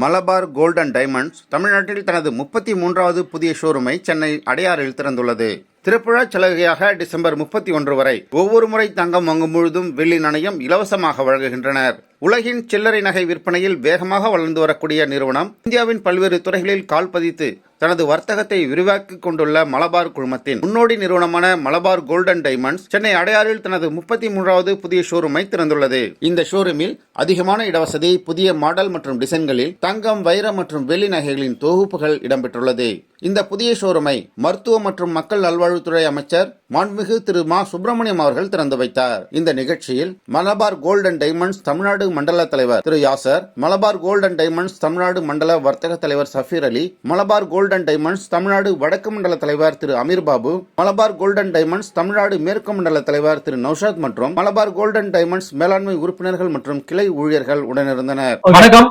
Malabar golden diamonds தமிழ்நாட்டில் தனது முப்பத்தி மூன்றாவது புதிய ஷோரூமை சென்னை அடையாறில் திறந்துள்ளது. திருப்புழா சலுகையாக டிசம்பர் முப்பத்தி ஒன்று வரை ஒவ்வொரு முறை தங்கம் வாங்கும் பொழுதும் வெள்ளி நாணயம் இலவசமாக வழங்குகின்றனர். உலகின் சில்லறை நகை விற்பனையில் வேகமாக வளர்ந்து வரக்கூடிய நிறுவனம் இந்தியாவின் பல்வேறு துறைகளில் கால் பதித்து தனது வர்த்தகத்தை விரிவாக்கிக் கொண்டுள்ள மலபார் குழுமத்தின் முன்னோடி நிறுவனமான மலபார் கோல்டன் டைமண்ட்ஸ் சென்னை அடையாறில் தனது முப்பத்தி மூன்றாவது புதிய ஷோரூமை திறந்துள்ளது. இந்த ஷோரூமில் அதிகமான இடவசதி புதிய மாடல் மற்றும் டிசைன்களில் தங்கம் வைரம் மற்றும் வெள்ளி நகைகளின் தொகுப்புகள் இடம்பெற்றுள்ளது. இந்த புதிய ஷோரூமை மருத்துவ மற்றும் மக்கள் நல்வாழ்வுத்துறை அமைச்சர் மாண்புமிகு திரு மா. சுப்பிரமணியம் அவர்கள் திறந்து வைத்தார். இந்த நிகழ்ச்சியில் மலபார் கோல்டன் டைமண்ட்ஸ் தமிழ்நாடு மண்டல தலைவர் திரு யாசர் மலபார் கோல்டன் டைமண்ட்ஸ் தமிழ்நாடு மண்டல வர்த்தக தலைவர் சஃபீர் அலி மலபார் கோல்டன் டைமண்ட்ஸ் தமிழ்நாடு வடக்கு மண்டல தலைவர் திரு அமீர் பாபு மலபார் கோல்டன் டைமண்ட்ஸ் தமிழ்நாடு மேற்கு மண்டல தலைவர் திரு நௌஷாத் மற்றும் மலபார் கோல்டன் டைமண்ட்ஸ் மேலாண்மை உறுப்பினர்கள் மற்றும் கிளை ஊழியர்கள் உடனிருந்தனர். வணக்கம்.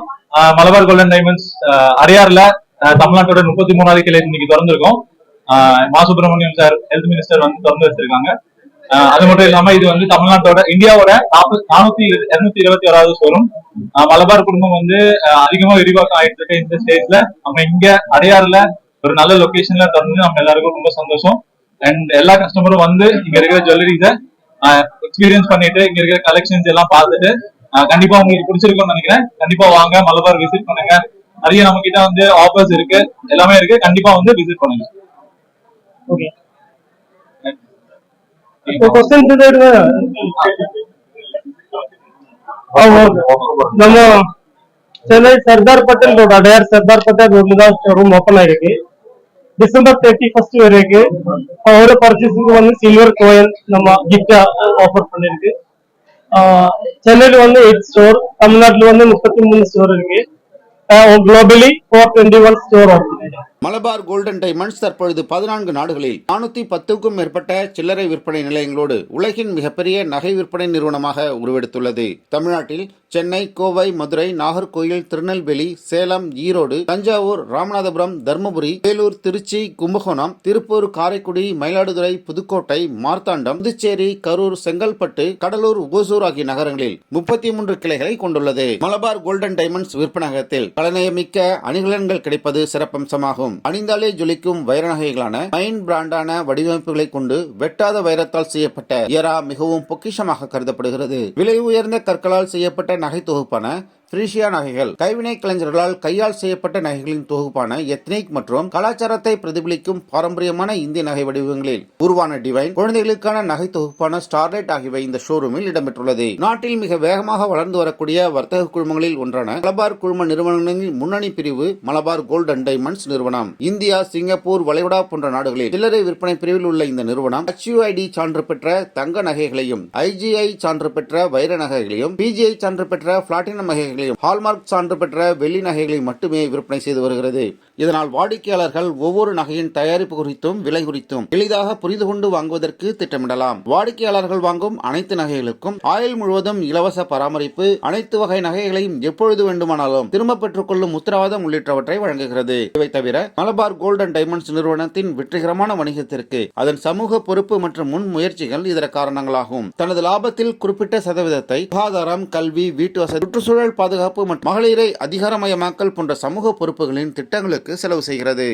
மலபார் கோல்டன் டைமண்ட்ஸ் அடையாறுல தமிழ்நாட்டோட முப்பத்தி மூணாவது கிளை இன்னைக்கு திறந்திருக்கோம். மா சுப்பிரமணியம் சார் ஹெல்த் மினிஸ்டர் வந்து திறந்து வச்சிருக்காங்க. அது மட்டும் இல்லாம இது வந்து தமிழ்நாட்டோட இந்தியாவோட நானூத்தி இருநூத்தி இருபத்தி ஓராவது ஷோரூம் மலபார் குடும்பம் வந்து அதிகமா விரிவாக்கம் ஆயிட்டு இருக்க இந்த ஸ்டேஜ்ல நம்ம இங்க அடையாறுல ஒரு நல்ல லொகேஷன்ல திறந்து நம்ம எல்லாருக்கும் ரொம்ப சந்தோஷம். அண்ட் எல்லா கஸ்டமரும் வந்து இங்க இருக்கிற ஜுவல்லரிஸை எக்ஸ்பீரியன்ஸ் பண்ணிட்டு இங்க இருக்கிற கலெக்ஷன்ஸ் எல்லாம் பார்த்துட்டு கண்டிப்பா உங்களுக்கு பிடிச்சிருக்கும்னு நினைக்கிறேன். கண்டிப்பா வாங்க மலபார் விசிட் பண்ணுங்க. நிறைய நம்ம கிட்ட வந்து ஆஃபர்ஸ் இருக்கு. எல்லாமே இருக்கு. கண்டிப்பா வந்து விசிட் பண்ணுங்க. ஓகே நம்ம சென்னை சர்தார் பட்டேல் ரோடு அடையார் சர்தார் பட்டேல் ரோட்ல தான் ரூம் ஓப்பன் ஆயிருக்கு. டிசம்பர் தேர்ட்டி ஃபர்ஸ்ட் வரைக்கும் ஒரு பர்ச்சேஸுக்கு வந்து சில்வர் கோயில் நம்ம கிஃப்டா ஆஃபர் பண்ணிருக்கு. சென்னையில வந்து எயிட் ஸ்டோர் தமிழ்நாட்டுல வந்து முப்பத்தி மூணு ஸ்டோர் இருக்கு. Uh, globally for 21 store. Malabar golden diamonds தற்பொழுது பதினான்கு நாடுகளில் நானூற்றி பத்துக்கும் மேற்பட்ட சில்லறை விற்பனை நிலையங்களோடு உலகின் மிகப்பெரிய நகை விற்பனை நிறுவனமாக உருவெடுத்துள்ளது. தமிழ்நாட்டில் சென்னை கோவை மதுரை நாகர்கோயில் திருநெல்வேலி சேலம் ஈரோடு தஞ்சாவூர் ராமநாதபுரம் தருமபுரி வேலூர் திருச்சி கும்பகோணம் திருப்பூர் காரைக்குடி மயிலாடுதுறை புதுக்கோட்டை மார்த்தாண்டம் புதுச்சேரி கரூர் செங்கல்பட்டு கடலூர் ஓசூர் ஆகிய நகரங்களில் முப்பத்தி மூன்று கிளைகளை கொண்டுள்ளது. மலபார் கோல்டன் டைமண்ட்ஸ் விற்பனகத்தில் கலநயமிக்க அணிகலன்கள் கிடைப்பது சிறப்பம்சமாகும். அணிந்தாலே ஜொலிக்கும் வைர நகைகளான மைன் பிராண்டான வடிவமைப்புகளை கொண்டு வெட்டாத வைரத்தால் செய்யப்பட்ட இயரா மிகவும் பொக்கிஷமாக கருதப்படுகிறது. விலை உயர்ந்த கற்களால் செய்யப்பட்ட நகை தொகுப்பான ஃப்ரீஷியா நகைகள். கைவினை கலைஞர்களால் கையால் செய்யப்பட்ட நகைகளின் தொகுப்பான எத்னிக் மற்றும் கலாச்சாரத்தை பிரதிபலிக்கும் பாரம்பரியமான இந்திய நகை வடிவங்களில் உருவான டிவைன் குழந்தைகளுக்கான நகை தொகுப்பான ஸ்டார்லைட் ஆகியவை இந்த ஷோரூமில் இடம்பெற்றுள்ளது. நாட்டில் மிக வேகமாக வளர்ந்து வரக்கூடிய வர்த்தக குழுமங்களில் ஒன்றான மலபார் குழும நிறுவனங்களின் முன்னணி பிரிவு மலபார் கோல்ட் அண்ட் டைமண்ட்ஸ் நிறுவனம். இந்தியா சிங்கப்பூர் வளைகுடா போன்ற நாடுகளில் சில்லறை விற்பனை பிரிவில் உள்ள இந்த நிறுவனம் ஹெச்யூஐடி சான்று பெற்ற தங்க நகைகளையும் ஐஜிஐ சான்று பெற்ற வைர நகைகளையும் பிஜிஐ சான்று பெற்ற பிளாட்டினம் நகைகளையும் நகைகளையும் ஹால்மார்க் சான்று பெற்ற வெள்ளி நகைகளை மட்டுமே விற்பனை செய்து வருகிறது. இதனால் வாடிக்கையாளர்கள் ஒவ்வொரு நகையின் தயாரிப்பு குறித்தும் விலை குறித்தும் எளிதாக புரிந்து கொண்டு வாங்குவதற்கு திட்டமிடலாம். வாடிக்கையாளர்கள் வாங்கும் அனைத்து நகைகளுக்கும் ஆயுள் முழுவதும் இலவச பராமரிப்பு அனைத்து வகை நகைகளையும் எப்பொழுது வேண்டுமானாலும் திரும்ப பெற்றுக்கொள்ளும் உத்தரவாதம் உள்ளிட்டவற்றை வழங்குகிறது. இவை தவிர மலபார் கோல்டன் டைமண்ட்ஸ் நிறுவனத்தின் வெற்றிகரமான வணிகத்திற்கு அதன் சமூக பொறுப்பு மற்றும் முன் முயற்சிகள் இதர காரணங்களாகும். தனது லாபத்தில் குறிப்பிட்ட சதவீதத்தை சுகாதாரம் கல்வி வீட்டு வசதி சுற்றுச்சூழல் பாதுகாப்பு மற்றும் மகளிரை அதிகாரமயமாக்கல் போன்ற சமூக பொறுப்புகளின் திட்டங்களுக்கு செலவு செய்கிறது.